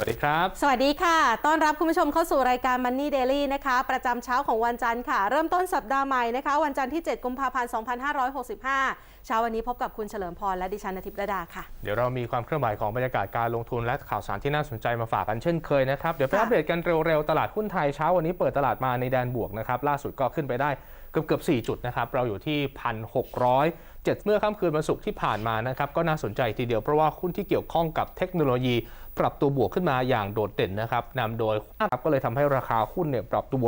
สวัสดีครับ สวัสดีค่ะ ต้อนรับคุณผู้ชมเข้าสู่รายการ Money Daily นะคะ ประจำเช้าของวันจันทร์ค่ะ เริ่มต้นสัปดาห์ใหม่นะคะ วันจันทร์ที่ 7 กุมภาพันธ์ 2565 เช้าวันนี้พบกับคุณเฉลิมพรและดิฉันนทิพย์ระดาค่ะ เดี๋ยวเรามีความเคลื่อนไหวของบรรยากาศการลงทุนและข่าวสารที่น่าสนใจมาฝากกันเช่นเคยนะครับ เดี๋ยวไปค่ะอัปเดตกันเร็วๆ ตลาดหุ้นไทยเช้าวันนี้เปิดตลาดมาในแดนบวกนะครับ ล่าสุดก็ขึ้นไปได้เกือบเกือบ4จุดนะครับ เราอยู่ที่1,600 7เมื่อค่ำคืนวันศุกร์ที่ผ่านมานะครับ ก็น่าสนใจทีเดียวเพราะว่าหุ้นที่เกี่ยวข้องกับเทคโนโลยี ปรับตัวบวกขึ้นมาอย่างโดดเด่นนะครับนำโดยครับก็เลยทำให้ราคาหุ้นเนี่ยปรับตัว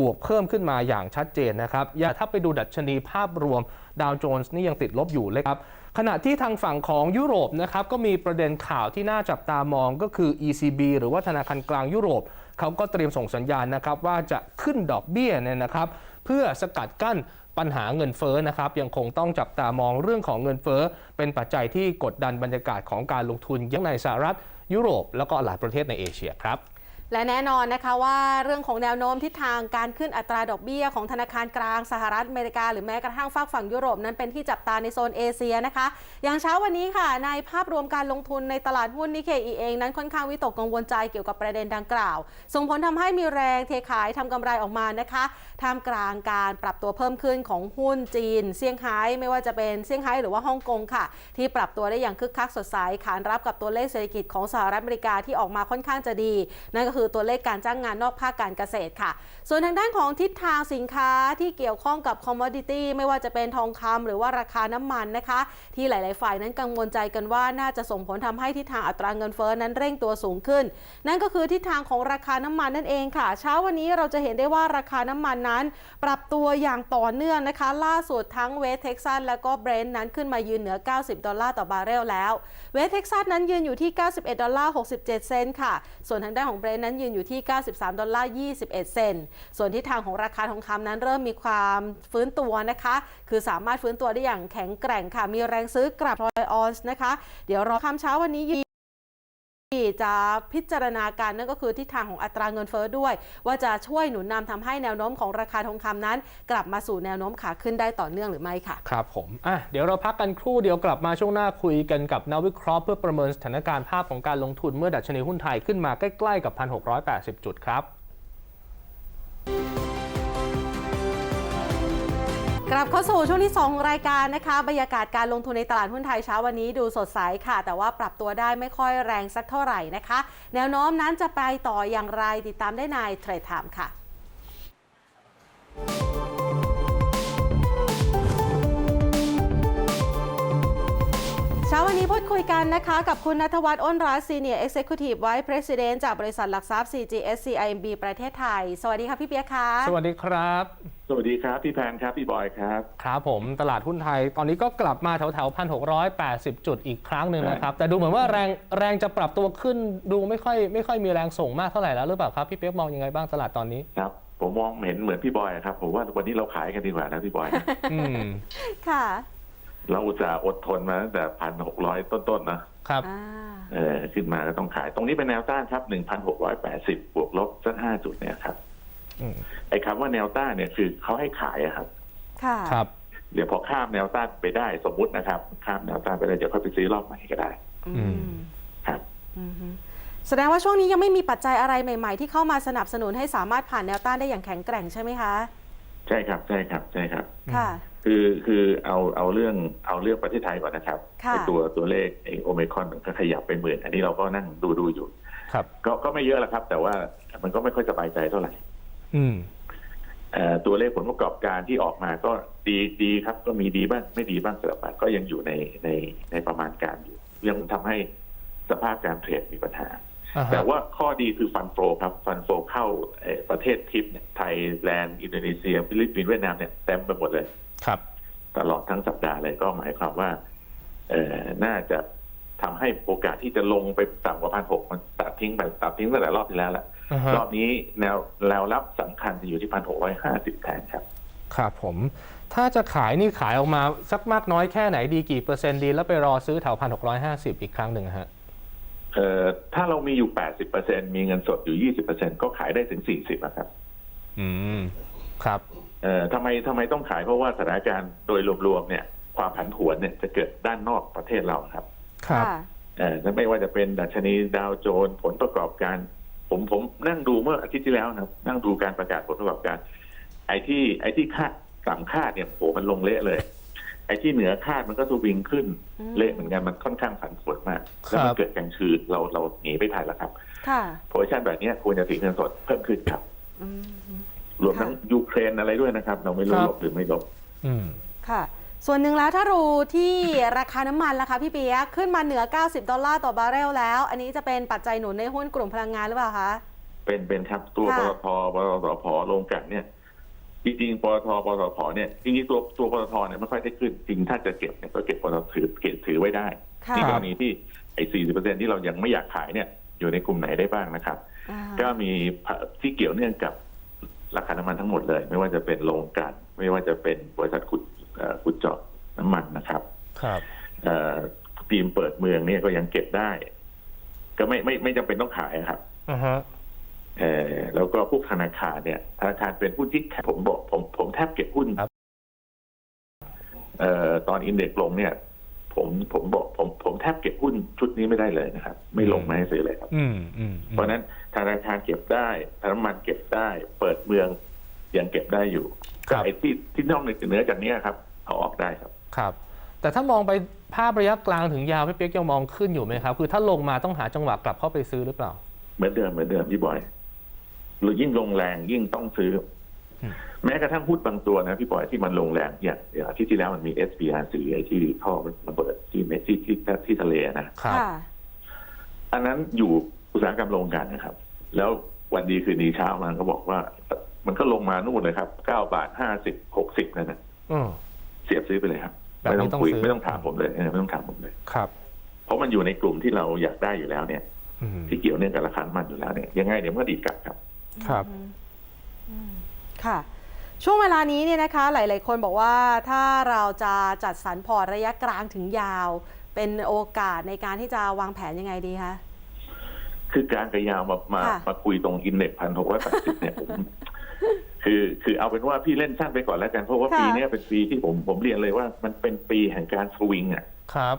บวกเพิ่มขึ้นมาอย่างชัดเจนนะครับอย่าถ้าไปดูดัชนีภาพรวมดาวโจนส์นี่ยังติดลบอยู่เลยครับขณะที่ทางฝั่งของยุโรปนะครับก็มีประเด็นข่าวที่น่าจับตามองก็คือ ECB หรือว่าธนาคารกลางยุโรปเขาก็เตรียมส่งสัญญาณนะครับว่าจะขึ้นดอกเบี้ยเนี่ยนะครับ เพื่อสกัดกั้นปัญหาเงินเฟ้อนะครับยังคงต้องจับตามองเรื่องของเงินเฟ้อ เป็นปัจจัยที่กดดันบรรยากาศของการลงทุนยังในสหรัฐ ยุโรปแล้วก็หลายประเทศในเอเชียครับ และแน่นอนนะคะว่าเรื่องของแนวโน้มทิศทางการขึ้นอัตราดอกเบี้ยของธนาคารกลางสหรัฐอเมริกา หรือแม้กระทั่งฝากฝั่งยุโรปนั้นเป็นที่จับตาในโซนเอเชียนะคะ อย่างเช้าวันนี้ค่ะ ในภาพรวมการลงทุนในตลาดหุ้นนิเคอีเองนั้นค่อนข้างวิตกกังวลใจเกี่ยวกับประเด็นดังกล่าว ส่งผลทำให้มีแรงเทขายทำกำไรออกมานะคะท่ามกลางการปรับตัวเพิ่มขึ้นของหุ้นจีนเซี่ยงไฮ้ไม่ว่าจะเป็นเซี่ยงไฮ้หรือว่าฮ่องกงค่ะ ที่ปรับตัวได้อย่างคึกคักสดใสขานรับกับตัวเลขเศรษฐกิจของสหรัฐอเมริกาที่ออกมาค่อนข้างจะดีนั่นก็คือือตัวเลขการจ้างงานนอกภาคการเกษตรค่ะ ส่วนทางด้านของทิศทางสินค้าที่เกี่ยวข้องกับคอมม o ดิตี้ไม่ว่าจะเป็นทองคำหรือว่าราคาน้ำมันนะคะ ที่หลาย ๆ ฝ่ายนั้นกังวลใจกันว่าน่าจะส่งผลทำให้ทิศทางอัตราเงินเฟ้อนั้นเร่งตัวสูงขึ้น นั่นก็คือทิศทางของราคาน้ำมันนั่นเองค่ะ เช้าวันนี้เราจะเห็นได้ว่าราคาน้ำมันนั้น ปรับตัวอย่างต่อเนื่องนะคะ ล่าสุดทั้งเวสเท็กซัสและก็เบรนท์นั้นขึ้นมายืนเหนือ 90 ดอลลาร์ต่อบาร์เรลแล้ว เวสเท็กซัสนั้นยืนอยู่ที่ 91 ดอลลาร์ 67 เซนต์ค่ะ ส่วนทางด้านของเบรนท์นั้นยืนอยู่ที่ 93 ดอลลาร์ 21 เซนส่วนทิศทางของราคาทองคำนั้นเริ่มมีความฟื้นตัวนะคะ คือสามารถฟื้นตัวได้อย่างแข็งแกร่งค่ะ มีแรงซื้อกลับรอยออนส์นะคะ เดี๋ยวรอคำเช้าวันนี้ ที่จะพิจารณาการนั่นก็คือทิศทางของอัตราเงินเฟ้อด้วย ว่าจะช่วยหนุนนำทำให้แนวโน้มของราคาทองคำนั้น กลับมาสู่แนวโน้มขาขึ้นได้ต่อเนื่องหรือไม่ค่ะ ครับผมอะเดี๋ยวเราพักกันครู่เดียวกลับมาช่วงหน้าคุยกันกับนักวิเคราะห์เพื่อประเมินสถานการณ์ภาพของการลงทุนเมื่อดัชนีหุ้นไทยขึ้นมาใกล้ๆกับ 1,680 จุดครับ กลับเข้าสู่ช่วงที่2ของรายการนะคะบรรยากาศการลงทุนในตลาดหุ้นไทยเช้าวันนี้ดูสดใสค่ะ แต่ว่าปรับตัวได้ไม่ค่อยแรงสักเท่าไหร่นะคะ แนวโน้มนั้นจะไปต่ออย่างไรติดตามได้ในเทรดไทม์ค่ะ เช้าวันนี้พูดคุยกันนะคะ กับคุณนัทวัฒน์อ้นรัตน์ Senior Executive Vice President จากบริษัทหลักทรัพย์ CGS CIMB ประเทศไทย สวัสดีค่ะพี่เปียกค่ะ สวัสดีครับ สวัสดีครับ พี่แพนครับ พี่บอยครับ ครับผมตลาดหุ้นไทย ตอนนี้ก็กลับมาแถวแถวพันหกจุดอีกครั้งหนึ่งนะครับ แต่ดูเหมือนว่าแรงแรงจะปรับตัวขึ้นดูไม่ค่อยไม่ค่อยมีแรงส่งมากเท่าไหร่แล้วหรือเปล่าครับพี่เปียกมองยังไงบ้างตลาดตอนนี้ครับผมมองเห็นเหมือนพี่บอยครับผมว่าวันนี้เราขายกันดีกว่านะพี่บอยนะอืมค่ะ เราอุตส่าห์อดทนมาตั้งแต่พันหกร้อยต้นๆนะครับ อ่าเออขึ้นมาก็ต้องขาย ตรงนี้เป็นแนวต้านครับหนึ่งพันหกร้อยแปดสิบบวกลบสักห้าจุดเนี่ยครับอืมไอ้คำว่าแนวต้านเนี่ยคือเขาให้ขายอะครับ ค่ะ ครับ เดี๋ยวพอข้ามแนวต้านไปได้สมมุตินะครับ ข้ามแนวต้านไปได้เดี๋ยวค่อยไปซื้อรอบใหม่ก็ได้อืม ครับ อืมฮึแสดงว่าช่วงนี้ยังไม่มีปัจจัยอะไรใหม่ ๆ ที่เข้ามาสนับสนุนให้สามารถผ่านแนวต้านได้อย่างแข็งแกร่งใช่ไหมคะ ใช่ครับใช่ครับใช่ครับ ค่ะ คือคือเอาเอาเรื่องเอาเรื่องประเทศไทยก่อนนะครับค่ะ ไอ้ตัวตัวเลขไอ้โอเมคอนมันก็ขยับไปหมื่นอันนี้เราก็นั่งดูดูอยู่ ครับ ก็ก็ไม่เยอะหรอกครับ แต่ว่ามันก็ไม่ค่อยสบายใจเท่าไหร่อืม เอ่อตัวเลขผลประกอบการที่ออกมาก็ดีดีครับ ก็มีดีบ้างไม่ดีบ้างสลับไปก็ยังอยู่ในในในประมาณการอยู่ยังทำให้สภาพการเทรดมีปัญหาอ่าฮะ แต่ว่าข้อดีคือฟันโฟครับฟันโฟเข้าเอ่อประเทศทิปเนี่ยไทยแลนด์อินโดนีเซียฟิลิปปินส์เวียดนามเนี่ยเต็มไปหมดเลยครับ ตลอดทั้งสัปดาห์เลยก็หมายความว่าเอ่อน่าจะทำให้โอกาสที่จะลงไปต่ำกว่าพันหกมันตัดทิ้งไปตัดทิ้งตั้งแต่รอบที่แล้วแหละอ่าฮะรอบนี้แนวแนวรับสำคัญจะอยู่ที่พันหกร้อยห้าสิบแทนครับครับผม ถ้าจะขายนี่ขายออกมาสักมากน้อยแค่ไหนดีกี่เปอร์เซ็นต์ดี แล้วไปรอซื้อแถวพันหกร้อยห้าสิบอีกครั้งหนึ่งฮะเอ่อ ถ้าเรามีอยู่แปดสิบเปอร์เซ็นมีเงินสดอยู่ยี่สิบเปอร์เซ็นก็ขายได้ถึงสี่สิบนะครับ อืม ครับเอ่อทำไมทำไมต้องขายเพราะว่าสถานการณ์โดยรวมๆเนี่ย ความผันผวนเนี่ยจะเกิดด้านนอกประเทศเราครับครับค่ะเอ่อไม่ว่าจะเป็นดัชนีดาวโจนส์ผลประกอบการ ผมผมนั่งดูเมื่ออาทิตย์ที่แล้วนะครับ นั่งดูการประกาศผลประกอบการ ไอ้ที่ไอ้ที่คาดต่ำคาดเนี่ยโหมันลงเละเลยไอ้ที่เหนือคาดมันก็สวิงขึ้นอืมเละเหมือนกันมันค่อนข้างผันผวนมาก แล้วมัครันบเกิดกลางคืนเราเราหนีไม่ทันแล้วครับค่ะโพซิชันแบบเนี้ยควรจะถือเงินสดเพิ่มขึ้นครับอืมรวมทั้งยูเครนอะไรด้วยนะครับ เราไม่รู้ครับลบหรือไม่ลบอืมค่ะ ส่วนหนึ่งแล้วถ้ารู้ที่ราคาน้ำมันล่ะคะพี่เปียกขึ้นมาเหนือ 90 ดอลลาร์ต่อบาร์เรลแล้ว อันนี้จะเป็นปัจจัยหนุนในหุ้นกลุ่มพลังงานหรือเปล่าคะ เป็นเป็นครับตัวปค่ะตทปตทพลงกลั่นเนี่ย จริงๆปตทปตทเนี่ยจริงๆตัวตัวปตทเนี่ยไม่ค่อยได้ขึ้นจริงถ้าจะเก็บเนี่ยก็เก็บปตทถือเก็บถือไว้ได้ค่ะที่กรณีที่ไอ้สี่สิบเปอร์เซ็นที่เรายังไม่อยากขายเนี่ยอยู่ในกลุ่มไหนได้บ้างนะครับ อ่าก็มีที่เกี่ยวเนื่องกับราคาน้ำมันทั้งหมดเลย ไม่ว่าจะเป็นโรงกลั่นไม่ว่าจะเป็นบริษัทขุดเอ่อขุดเจาะน้ำมันนะครับครับ เอ่อทีมเปิดเมืองเนี่ยก็ยังเก็บได้ ก็ไม่ไม่ไม่จำเป็นต้องขายครับ อ่าฮะ เออแล้วก็พวกธนาคารเนี่ยธนาคารเป็นหุ้นที่แข็งผมบอกผมผมแทบเก็บหุ้นครับ เอ่อตอนอินเด็กซ์ลงเนี่ย ผมผมบอกผมผมแทบเก็บหุ้นชุดนี้ไม่ได้เลยนะครับ ไม่ลงไม่ให้ซื้อเลยครับ อืมอืมอืมเพราะฉะนั้นธนาคารเก็บได้ธนาคารเก็บได้ เปิดเมืองยังเก็บได้อยู่ครัก็บไอ้ที่ที่นอกเหนือจากเนี้ยครับเอาออกได้ครับ ครับ แต่ถ้ามองไปภาพระยะกลางถึงยาวพี่เปียกยังมองขึ้นอยู่ไหมครับ คือถ้าลงมาต้องหาจังหวะกลับเข้าไปซื้อหรือเปล่า เหมือนเดิมเหมือนเดิมพี่บอย หรือยิ่งลงแรงยิ่งต้องซื้ออมแม้กระทั่งหุ้นบางตัวนะพี่บอยที่มันลงแรงอย่างอย่างอาที่ที่แล้วมันมี SPR สื่อไอ้ที่ท่อมันระเบิดที่เมที่ที่ที่ที่ทะเลนะครับค่ะอันนั้นอยู่อุตสาหกรรมโรงกลันนะครับ แล้ววันดีคืนดีเช้ามันก็บอกว่า มันก็ลงมานู่นเลยครับเก้าบาทห้าสิบหกสิบนั่นนะอืมเสียบซื้อไปเลยครับแบบไม่นี้ต้องคุยต้องซื้อไม่ต้องถามผมเลยเออไม่ต้องถามผมเลยครับ เพราะมันอยู่ในกลุ่มที่เราอยากได้อยู่แล้วเนี่ยอืมที่เกี่ยวเนื่องกับราคาน้ำมันอยู่แล้วเนี่ยยังไงเดี๋ยวมันก็ดีดกลับครับ ครับอืมค่ะ ช่วงเวลานี้เนี่ยนะคะ หลาย ๆ คนบอกว่าถ้าเราจะจัดสรรพอร์ตระยะกลางถึงยาว เป็นโอกาสในการที่จะวางแผนยังไงดีคะคือการกระยาวมามาค่ะมาคุยตรงอินเด็กพันหกร้อยแปดสิบเนี่ยผมคือคือเอาเป็นว่าพี่เล่นสั้นไปก่อนแล้วกันเพราะว่าปีเนี้ยเป็นปีที่ผมผมเรียนเลยว่า มันเป็นปีแห่งการสวิงอะครับ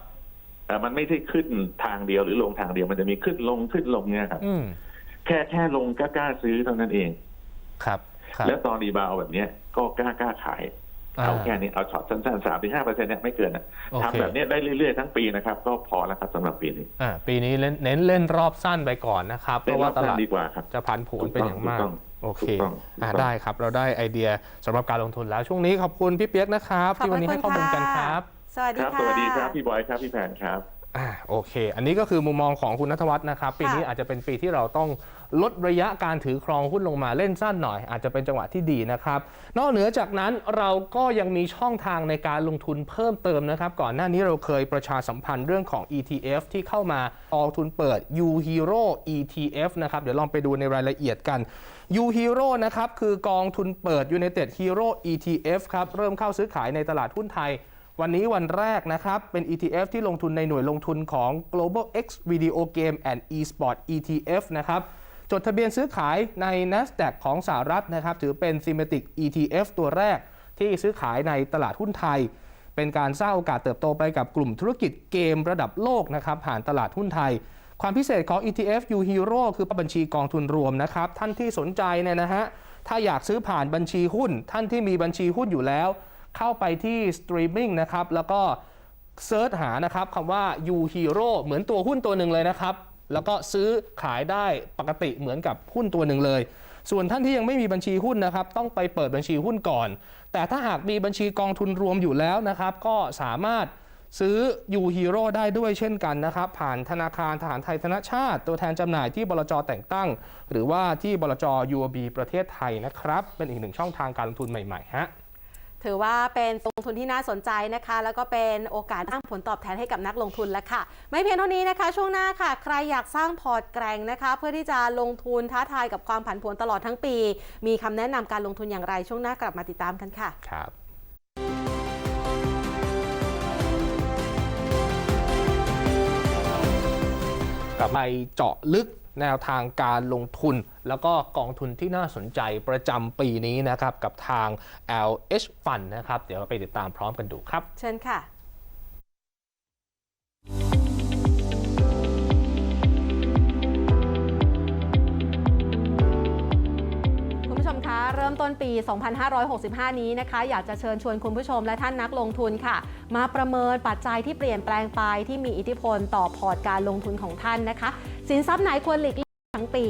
แต่มันไม่ใช่ขึ้นทางเดียวหรือลงทางเดียวมันจะมีขึ้นลงขึ้นลงเนี่ยครับอืม แค่แค่ลงกล้ากล้าซื้อเท่านั้นเอง ครับครับแล้วตอนรีบาวด์แบบเนี้ยก็กล้ากล้าขายอ่าเอาแค่นี้เอาช็อตสั้นๆสามถึงห้าเปอร์เซ็นต์เนี่ยไม่เกินนะโอเคทำแบบเนี้ยได้เรื่อยๆทั้งปีนะครับ ก็พอแล้วครับสำหรับปีนี้อ่าปีนี้เล่นเน้นเล่นรอบสั้นไปก่อนนะครับ เพเป็นราะรอว่าบตสั้นลาดดีกว่าครับจะผันผวนเป็นอย่างมากถูกต้องโอเคถูกต้องถูกต้องอ่าได้ครับ เราได้ไอเดียสำหรับการลงทุนแล้วช่วงนี้ขอบคุณพี่เปียกนะครับขอบที่วันนี้ให้ข้อมูลกันครับ สวัสดีครับค่ะสวัสดีครับพี่บอยครับพี่แพนครับ อ่าโอเค อันนี้ก็คือมุมมองของคุณนัทวัฒน์นะครับ ปีนี้ค่ะอาจจะเป็นปีที่เราต้องลดระยะการถือครองหุ้นลงมาเล่นสั้นหน่อย อาจจะเป็นจังหวะที่ดีนะครับ นอกเหนือจากนั้นเราก็ยังมีช่องทางในการลงทุนเพิ่มเติมนะครับ ก่อนหน้านี้เราเคยประชาสัมพันธ์เรื่องของ ETF ที่เข้ามากองทุนเปิด U Hero ETF นะครับเดี๋ยวลองไปดูในรายละเอียดกัน U Hero นะครับคือกองทุนเปิด United Hero ETF ครับเริ่มเข้าซื้อขายในตลาดหุ้นไทย วันนี้วันแรกนะครับ เป็น ETF ที่ลงทุนในหน่วยลงทุนของ Global X Video Game and Esport ETF นะครับ จดทะเบียนซื้อขายใน NASDAQ ของสหรัฐนะครับ ถือเป็น Thematic ETF ตัวแรกที่ซื้อขายในตลาดหุ้นไทย เป็นการสร้างโอกาสเติบโตไปกับกลุ่มธุรกิจเกมระดับโลกนะครับ ผ่านตลาดหุ้นไทย ความพิเศษของ ETF U Hero คือบัญชีกองทุนรวมนะครับ ท่านที่สนใจเนี่ยนะฮะ ถ้าอยากซื้อผ่านบัญชีหุ้น ท่านที่มีบัญชีหุ้นอยู่แล้ว เข้าไปที่สตรีมมิ่งนะครับ แล้วก็เซิร์ชหานะครับคำว่า U Hero เหมือนตัวหุ้นตัวหนึ่งเลยนะครับ แล้วก็ซื้อขายได้ปกติเหมือนกับหุ้นตัวหนึ่งเลย ส่วนท่านที่ยังไม่มีบัญชีหุ้นนะครับ ต้องไปเปิดบัญชีหุ้นก่อน แต่ถ้าหากมีบัญชีกองทุนรวมอยู่แล้วนะครับ ก็สามารถซื้อ U Hero ได้ด้วยเช่นกันนะครับ ผ่านธนาคารทหารไทยธนชาติ ตัวแทนจำหน่ายที่บลจแต่งตั้ง หรือว่าที่บลจ UOB ประเทศไทยนะครับ เป็นอีกหนึ่งช่องทางการลงทุนใหม่ๆฮะ ถือว่าเป็นลงทุนที่น่าสนใจนะคะ แล้วก็เป็นโอกาสสร้างผลตอบแทนให้กับนักลงทุนแล้วค่ะ ไม่เพียงเท่านี้นะคะ ช่วงหน้าค่ะ ใครอยากสร้างพอร์ตแกร่งนะคะ เพื่อที่จะลงทุนท้าทายกับความผันผวนตลอดทั้งปี มีคำแนะนำการลงทุนอย่างไรช่วงหน้ากลับมาติดตามกันค่ะครับกลับไปเจาะลึก แนวทางการลงทุน แล้วก็กองทุนที่น่าสนใจประจำปีนี้นะครับ กับทาง LH Fund นะครับ เดี๋ยวเราไปติดตามพร้อมกันดูครับ เชิญค่ะ ริ่มต้นปี 2565 นี้นะคะ อยากจะเชิญชวนคุณผู้ชมและท่านนักลงทุนค่ะ มาประเมินปัจจัยที่เปลี่ยนแปลงไปที่มีอิทธิพลต่อพอร์ตการลงทุนของท่านนะคะ สินทรัพย์ไหนควรหลีกเลี่ยงทั้งปี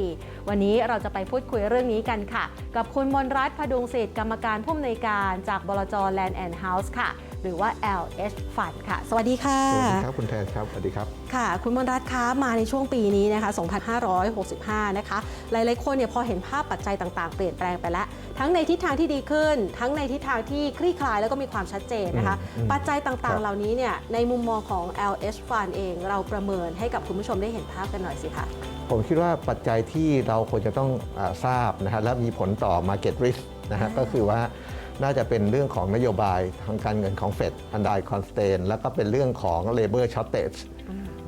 วันนี้เราจะไปพูดคุยเรื่องนี้กันค่ะ กับคุณมนรัตน์พดุงศิษย์กรรมการผู้อำนวยการจากบลจ Land and House ค่ะ หรือว่า LH Fund ค่ะ สวัสดีค่ะ สวัสดีครับ คุณแทนครับ สวัสดีครับ ค่ะ คุณมนรัตน์คะมาในช่วงปีนี้นะคะ 2565 นะคะ หลายๆคนเนี่ยพอเห็นภาพปัจจัยต่างๆ เปลี่ยนแปลงไปแล้ว ทั้งในทิศทางที่ดีขึ้น ทั้งในทิศทางที่คลี่คลายแล้วก็มีความชัดเจนนะคะอืมปัจจัยต่างครัๆบเหล่านี้เนี่ยในมุมมองของ LH Fund เองเราประเมินให้กับคุณผู้ชมได้เห็นภาพกันหน่อยสิคะผมคิดว่าปัจจัยที่เราควรจะต้องอาทราบนะฮะและมีผลต่อ Market Risk นะฮะอ่าก็คือว่าน่าจะเป็นเรื่องของนโยบายทางการเงินของเฟดอันไดคอนสเตนแล้วก็เป็นเรื่องของ Labor Shortage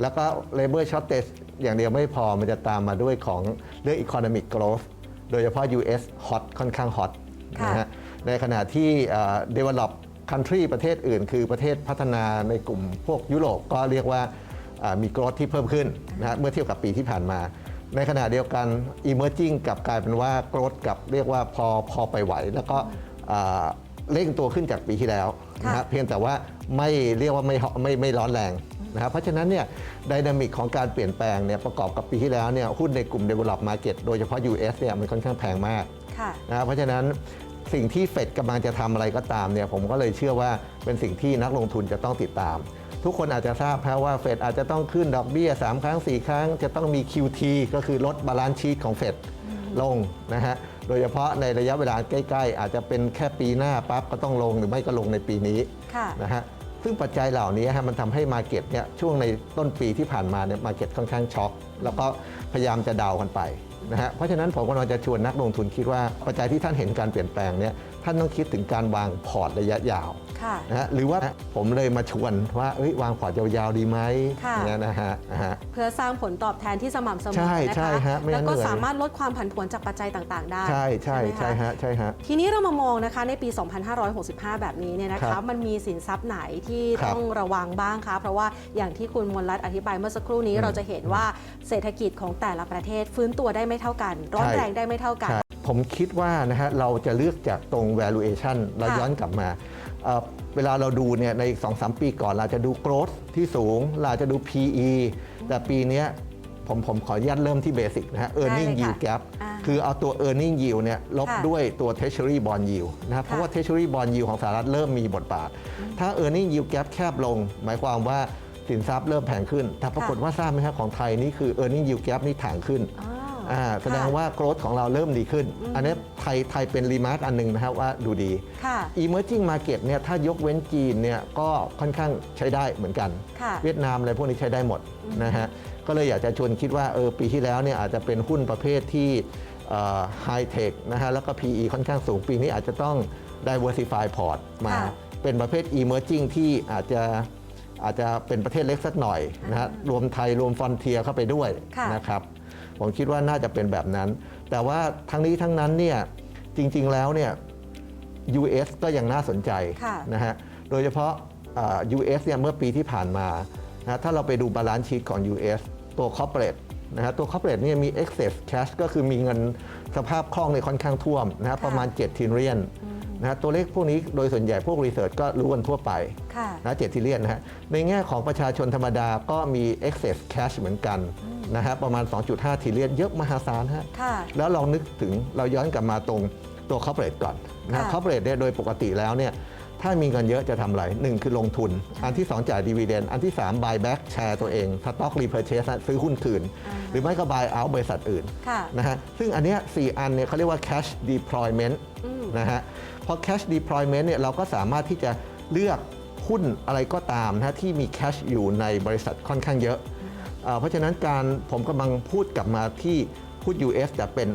แล้วก็ Labor Shortage อย่างเดียวไม่พอมันจะตามมาด้วยของเรื่อง Economic Growth โดยเฉพาะ US hot ค่อนข้าง hot ค่ะนะฮะในขณะที่อ่า develop country ประเทศอื่น คือประเทศพัฒนาในกลุ่มพวกยุโรปก็เรียกว่าอ่ามี growth ที่เพิ่มขึ้นนะฮะเมื่อเทียบกับปีที่ผ่านมา ในขณะเดียวกัน emerging กลับกลายเป็นว่า growth กับเรียกว่าพอพอไปไหว แล้วก็อ่าเร่งตัวขึ้นจากปีที่แล้วนะค่ะฮะเพียงแต่ว่าไม่เรียกว่าไม่ไม่ไม่ร้อนแรง นะครับเพราะฉะนั้นเนี่ยดินามิกของการเปลี่ยนแปลงเนี่ยประกอบกับปีที่แล้วเนี่ยหุ้นในกลุ่ม develop market โดยเฉพาะ US เนี่ยมันค่อนข้างแพงมากค่ะนะครับเพราะฉะนั้นสิ่งที่เฟดกำลังจะทำอะไรก็ตามเนี่ยผมก็เลยเชื่อว่าเป็นสิ่งที่นักลงทุนจะต้องติดตาม ทุกคนอาจจะทราบครับว่าเฟดอาจจะต้องขึ้นดอกเบี้ย 3 ครั้ง 4 ครั้ง จะต้องมี QT ก็คือลดบาลานซ์ชีตของเฟดลงนะฮะโดยเฉพาะในระยะเวลาใกล้ ๆ อาจจะเป็นแค่ปีหน้าปั๊บก็ต้องลงหรือไม่ก็ลงในปีนี้ค่ะนะฮะ ซึ่งปัจจัยเหล่านี้ฮะมันทำให้มาเก็ตเนี่ยช่วงในต้นปีที่ผ่านมาเนี่ยมาเก็ตค่อนข้างช็อก แล้วก็พยายามจะเดากันไปนะฮะเพราะฉะนั้นผมกำลังจะชวนนักลงทุนคิดว่าปัจจัยที่ท่านเห็นการเปลี่ยนแปลงเนี่ยท่านต้องคิดถึงการวางพอร์ตระยะยาว ค่ะนะฮะหรือว่าผมเลยมาชวนว่าเอ้ยวางพอร์ตยาวๆดีไหมค่ะ อย่างเงี้ยนะฮะนะฮะ เพื่อสร้างผลตอบแทนที่สม่ำเสมอใช่นะใช่คะฮะไม่งั้แล้วนก็เหนื่อย สามารถลดความผันผวนจากปัจจัยต่างๆ ได้ใช่ใช่ไหมคใช่ฮะใช่ฮะ ทีนี้เรามามองนะคะในปี 2565 แบบนี้เนี่ยนะครัคะ บมันมีสินทรัพย์ไหนที่ครับต้องระวังบ้างคะ เพราะว่าอย่างที่คุณมนรัตน์อธิบายเมื่อสักครู่นี้อืม เราจะเห็นว่าเศรษฐกิจของแต่ละประเทศฟื้นตัวได้ไม่เท่ากัน ร้อนใช่แรงได้ไม่เท่ากัน ใช่ผมคิดว่านะฮะเราจะเลือกจากตรง valuation เราค่ะย้อนกลับมา เอ่อเวลาเราดูเนี่ยในอีก2อสปีก่อนเราจะดู growth ที่สูง เราจะดู PE แต่ปีเนี้ยผมผมขออนุญาตเริ่มที่เบสิกนะฮะ earning ได้เลยค่ะ yield gap อ่าคือเอาตัว earning yield เนี่ยลบค่ะด้วยตัว treasury bond yield นะครับเพราะว่า treasury bond yield ของสหรัฐเริ่มมีบทบาท ถ้า earning yield gap แคบลง หมายความว่าสินทรัพย์เริ่มแพงขึ้น แต่ปรากฏว่าทราบไหมครับของไทยนี่คือ earning yield gap นี่ถ่างขึ้น อ๋อ อ่าแสดงค่ะว่า growth ของเราเริ่มดีขึ้น อันนี้ไทยไทยเป็นรีมาร์กอันหนึ่งนะครับว่าดูดี ค่ะ emerging market เนี่ยถ้ายกเว้นจีนเนี่ยก็ค่อนข้างใช้ได้เหมือนกัน ค่ะเวียดนามอะไรพวกนี้ใช้ได้หมดนะฮะก็เลยอยากจะชวนคิดว่าเออปีที่แล้วเนี่ยอาจจะเป็นหุ้นประเภทที่ไฮเทคนะฮะแล้วก็ PE ค่อนข้างสูงปีนี้อาจจะต้อง diversify port มา ค่ะ เป็นประเภท emerging ที่อาจจะอาจจะเป็นประเทศเล็กสักหน่อยนะฮะรวมไทยรวมฟอนเทียเข้าไปด้วยค่ะ นะครับ ผมคิดว่าน่าจะเป็นแบบนั้น แต่ว่าทั้งนี้ทั้งนั้นเนี่ยจริง ๆ แล้วเนี่ย US ก็ยังน่าสนใจค่ะนะฮะโดยเฉพาะอ่า US เนี่ยเมื่อปีที่ผ่านมานะถ้าเราไปดูบาลานซ์ชีตของ US ตัว corporate นะฮะตัว corporate เนี่ยมี excess cash ก็คือมีเงินสภาพคล่องในยค่อนข้างท่วมนะฮะค่ะประมาณ7 trillion นะฮะตัวเลขพวกนี้โดยส่วนใหญ่พวกรีเสิร์ชก็รู้กันทั่วไปค่ะนะเจ็ดทิเลียนนะฮะในแง่ของประชาชนธรรมดาก็มี excess cash เหมือนกันนะฮะประมาณ 2.5ทิเลียนเยอะมหาศาลฮะค่ะแล้วเรานึกถึงเราย้อนกลับมาตรงตัว corporate ก่อนนะค่ะ corporate เนี่ยโดยปกติแล้วเนี่ยถ้ามีเงินเยอะจะทำอะไรหนึ่งคือลงทุน อันที่ 2 จ่ายดีเวเดนอันที่ 3 buy back แชร์ตัวเอง stock repurchase นะซื้อหุ้นคืน หรือไม่ก็ buy out บริษัทอื่นค่ะนะฮะซึ่งอันเนี้ยสี่อันเนี่ยเขาเรียกว่า cash deployment อืม นะฮะพอ cash deployment เนี่ยเราก็สามารถที่จะเลือกหุ้นอะไรก็ตามนะที่มี cash อยู่ในบริษัทค่อนข้างเยอะ เพราะฉะนั้นการผมกำลังพูดกลับมาที่พูด US จะเป็น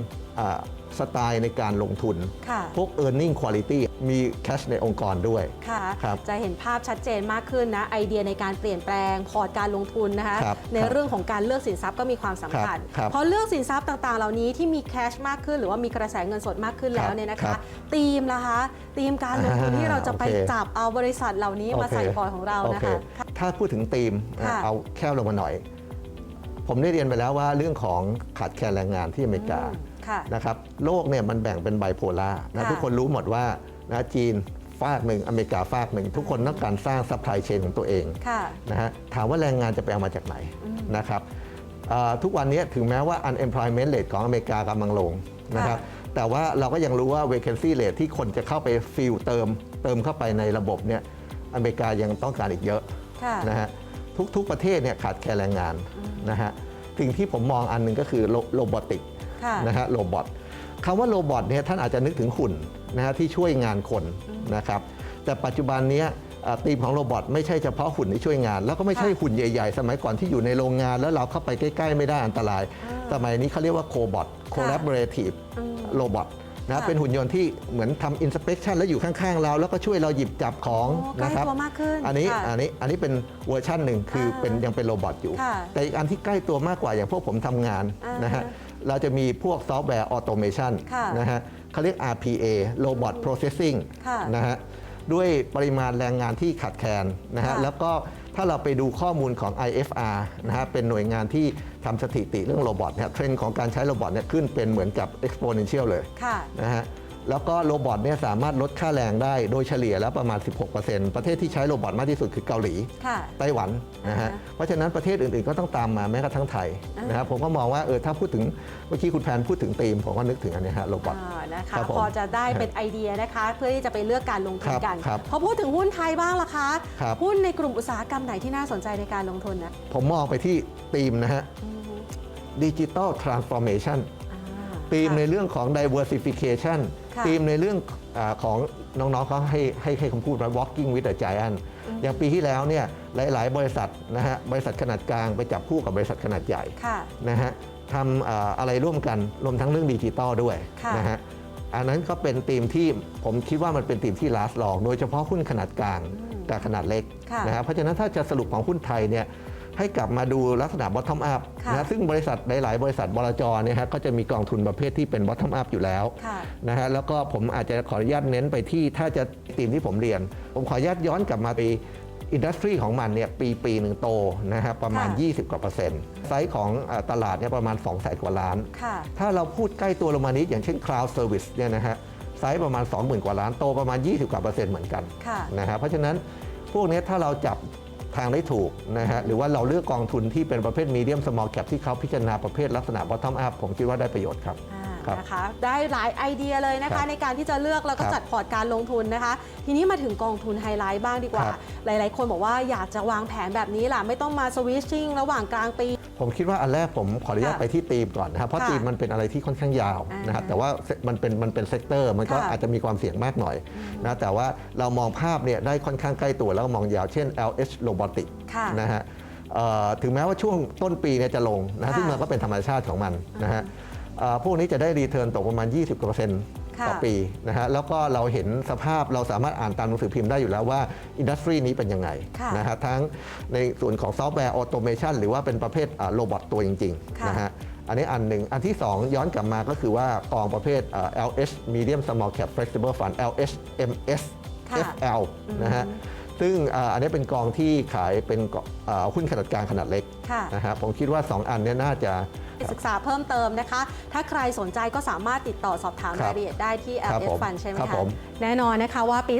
สไตล์ในการลงทุน ค่ะ พวก earning quality มี cash ในองค์กรด้วย ค่ะ ครับจะเห็นภาพชัดเจนมากขึ้นนะ ไอเดียในการเปลี่ยนแปลงพอร์ตการลงทุนนะคะ ครับในครับเรื่องของการเลือกสินทรัพย์ก็มีความสำคัญ ครับครับพอเลือกสินทรัพย์ต่างๆ เหล่านี้ที่มีแคชมากขึ้น หรือว่ามีกระแสเงินสดมากขึ้นแล้วเนี่ยนะครัคะ บธีมล่ะคะธีมการลงทุนอ่าที่เราจะไปโอเค จับเอาบริษัทเหล่านี้มาโอเคใส่พอร์ตของเราโอนะเคคะถ้าพูดถึงธีมค่ะ เอาแคบลงมาหน่อย ผมได้เรียนไปแล้วว่าเรื่องของขาดแคลนแรงงานที่อเมริกา อืมค่ะ นะครับโลกเนี่ยมันแบ่งเป็นไบโพล่านะค่ะทุกคนรู้หมดว่านะจีนฝากหนึ่งอเมริกาฝากหนึ่ง ทุกคนต้องการสร้างซัพพลายเชนของตัวเองค่ะนะฮะถามว่าแรงงานจะไปเอามาจากไหนนะครับเอ่อทุกวันนี้ถึงแม้ว่า unemployment rate ของอเมริกากำลังลงนะครับแต่ว่าเราก็ยังรู้ว่า vacancy rate ที่คนจะเข้าไปฟิลเติม เติมเข้าไปในระบบเนี่ยอเมริกายังต้องการอีกเยอะค่ะนะฮะทุกๆประเทศเนี่ยขาดแคลนแรงงานนะฮะสิ่งที่ผมมองอันหนึ่งก็คือโรบอติกค่ะ นะฮะโรบอทคำว่าโรบอทเนี่ยท่านอาจจะนึกถึงหุ่นนะฮะที่ช่วยงานคนนะครับแต่ปัจจุบันเนี้ยเอ่อธีมของโรบอทไม่ใช่เฉพาะหุ่นที่ช่วยงาน แล้วก็ไม่ใช่ค่ะหุ่นใหญ่ ๆ สมัยก่อนที่อยู่ในโรงงาน แล้วเราเข้าไปใกล้ ๆ ไม่ได้อันตราย สมัยนี้เขาเรียกว่าโคบอท collaborative อืมโรบอทนะค่ะเป็นหุ่นยนต์ที่เหมือนทำ inspection แล้วอยู่ข้างๆเรา แล้วก็ช่วยเราหยิบจับของโอ้ใกล้นะครับตัวมากขึ้นอันนี้ค่ะอันนี้อันนี้เป็นเวอร์ชั่นหนึ่งคืออาเป็นยังเป็นโรบอทอยู่ค่ะแต่อีกอันที่ใกล้ตัวมากกว่าอย่างพวกผมทำงานอ่านนะฮะ เราจะมีพวกซอฟต์แวร์ออโตเมชันค่ะนะฮะเขาเรียก RPA Robot Processing ค่ะนะฮะด้วยปริมาณแรงงานที่ขาดแคลนนะฮะค่ะแล้วก็ถ้าเราไปดูข้อมูลของ IFR นะฮะเป็นหน่วยงานที่ทำสถิติเรื่องโรบอทเนี่ยเทรนด์ของการใช้โรบอทเนี่ยขึ้นเป็นเหมือนกับ exponential เลยค่ะนะฮะ แล้วก็โรบอทเนี่ยสามารถลดค่าแรงได้โดยเฉลี่ยแล้วประมาณ 16%ประเทศที่ใช้โรบอทมากที่สุดคือเกาหลี ค่ะ ไต้หวันนะฮะ อ่าฮะเพราะฉะนั้นประเทศอื่นๆก็ต้องตามมาแม้กระทั่งไทยอ่าน นะครับ ผมก็มองว่าเออถ้าพูดถึงเมื่อกี้คุณแพนพูดถึงธีมผมก็นึกถึงอันนี้ฮะโรบอท อ่านะคะครับผมพอจะได้เป็นไอเดียนะคะ เพื่อที่จะไปเลือกการลงทุนกันครับพอพูดถึงหุ้นไทยบ้างล่ะคะ ครับ หุ้นในกลุ่มอุตสาหกรรมไหนที่น่าสนใจในการลงทุนนะผมมองไปที่ธีมนะฮะอืมดิจิ t a ลทรานส์ฟอร์เมชันอ่าธีมในค่ะเรื่องของ diversification ค่ะธีมในเรื่องอาของน้องๆเขาให้ให้ให้คำพูดว่า walking with a giant อย่างปีที่แล้วเนี่ยหลาย ๆ บริษัทนะฮะบริษัทขนาดกลางไปจับคู่กับบริษัทขนาดใหญ่ค่ะนะฮะทำอ่าอะไรร่วมกันรวมทั้งเรื่องดิจิตอลด้วยค่ะนะฮะอันนั้นก็เป็นธีมที่ผมคิดว่ามันเป็นธีมที่ last long โดยเฉพาะหุ้นขนาดกลางกับขนาดเล็กค่ะนะฮะเพราะฉะนั้นถ้าจะสรุปของหุ้นไทยเนี่ย ให้กลับมาดูลักษณะ bottom up ค่ะนะซึ่งบริษัทหลาย ๆ บริษัทบลจเนี่ยฮะก็จะมีกองทุนประเภทที่เป็น bottom up อยู่แล้วค่ะนะฮะแล้วก็ผมอาจจะขออนุญาตเน้นไปที่ถ้าจะธีมที่ผมเรียน ผมขออนุญาตย้อนกลับมาไปอินดัสทรีของมันเนี่ยปีปีหนึ่งโตนะฮะประมาณค่ะ20 กว่าเปอร์เซ็นต์ไซส์ของอ่าตลาดเนี่ยประมาณ2แสนกว่าล้านค่ะถ้าเราพูดใกล้ตัวลงมานิดอย่างเช่น Cloud Service เนี่ยนะฮะไซส์ประมาณ 20,000 กว่าล้านโตประมาณ 20 กว่าเปอร์เซ็นต์เหมือนกันค่ะนะฮะเพราะฉะนั้นพวกเนี้ยถ้าเราจับ ทางได้ถูกนะฮะหรือว่าเราเลือกกองทุนที่เป็นประเภทมีเดียมสมอลแคปที่เขาพิจารณาประเภทลักษณะ bottom up ผมคิดว่าได้ประโยชน์ครับ ครับนะคะ ได้หลายไอเดียเลยนะครัคะ บในการที่จะเลือกแล้วก็ครับจัดพอร์ตการลงทุนนะคะ ทีนี้มาถึงกองทุนไฮไลท์บ้างดีกว่า ครับ หลาย ๆ คนบอกว่าอยากจะวางแผนแบบนี้ล่ะไม่ต้องมาสวิชชิ่งระหว่างกลางปี ผมคิดว่าอันแรกผมขออนุญาตค่ะไปที่ธีมก่อนนะครับเพราะค่ะธีมมันเป็นอะไรที่ค่อนข้างยาวอ่านนะครับแต่ว่ามันเป็นมันเป็นเซกเตอร์มันก็ค่ะอาจจะมีความเสี่ยงมากหน่อยนะแต่ว่าเรามองภาพเนี่ยได้ค่อนข้างใกล้ตัวแล้วก็มองยาวเช่น LH Robotic ค่ะนะฮะเอ่อถึงแม้ว่าช่วงต้นปีเนี่ยจะลงนะค่ะ ซึ่งมันก็เป็นธรรมชาติของมันนะฮะเอ่อ พวกนี้จะได้รีเทิร์นตกประมาณ 20กว่าเปอร์เซ็นต์ค่ะต่อปีนะฮะแล้วก็เราเห็นสภาพเราสามารถอ่านตามหนังสือพิมพ์ได้อยู่แล้วว่าอินดัสทรีนี้เป็นยังไงค่ะนะฮะทั้งในส่วนของซอฟต์แวร์ออโตเมชันหรือว่าเป็นประเภทโรบอทตัวจริงค่ะๆนะฮะอันนี้อันหนึ่งอันที่ 2 ย้อนกลับมาก็คือว่ากองประเภทเอ่อ LH Medium Small Cap Flexible Fund LHMS ค่ะ FL นะฮะซึ่งเอ่ออันนี้เป็นกองที่ขายเป็นกองเอ่อหุ้นขนาดกลางขนาดเล็กค่ะนะฮะผมคิดว่า 2 อันเนี้น่าจะ ศึกษาเพิ่มเติมนะคะ ถ้าใครสนใจก็สามารถติดต่อสอบถามครับรายละเอียดได้ที่ครับ LS ผม Fund ใช่ไหมครับคะผมแน่นอนนะคะว่าปี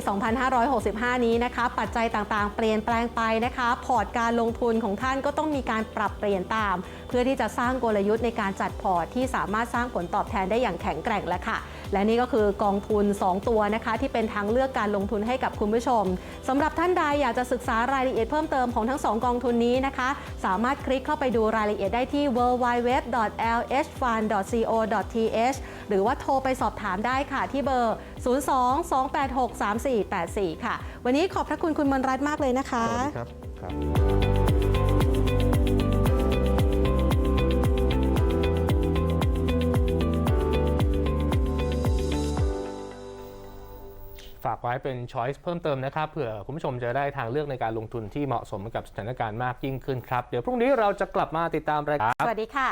2565 นี้นะคะ ปัจจัยต่างๆ เปลี่ยนแปลงไปนะคะ พอร์ตการลงทุนของท่านก็ต้องมีการปรับเปลี่ยนตาม เพื่อที่จะสร้างกลยุทธ์ในการจัดพอร์ตที่สามารถสร้างผลตอบแทนได้อย่างแข็งแกร่งแล้วค่ะ และนี่ก็คือกองทุน 2 ตัวนะคะ ที่เป็นทางเลือกการลงทุนให้กับคุณผู้ชมสำหรับท่านใดอยากจะศึกษารายละเอียดเพิ่มเติมของทั้ง 2 กองทุนนี้นะคะ สามารถคลิกเข้าไปดูรายละเอียดได้ที่ www.lhfund.co.th หรือว่าโทรไปสอบถามได้ค่ะที่เบอร์ 02-286-3484 ค่ะ วันนี้ขอบพระคุณคุณมนรัตน์มากเลยนะคะ สวัสดีครับ ฝากไว้เป็นช้อยส์เพิ่มเติมนะครับเผื่อคุณผู้ชมจะได้ทางเลือกในการลงทุนที่เหมาะสมกับสถานการณ์มากยิ่งขึ้นครับ เดี๋ยวพรุ่งนี้เราจะกลับมาติดตามรายการสวัสดีค่ะ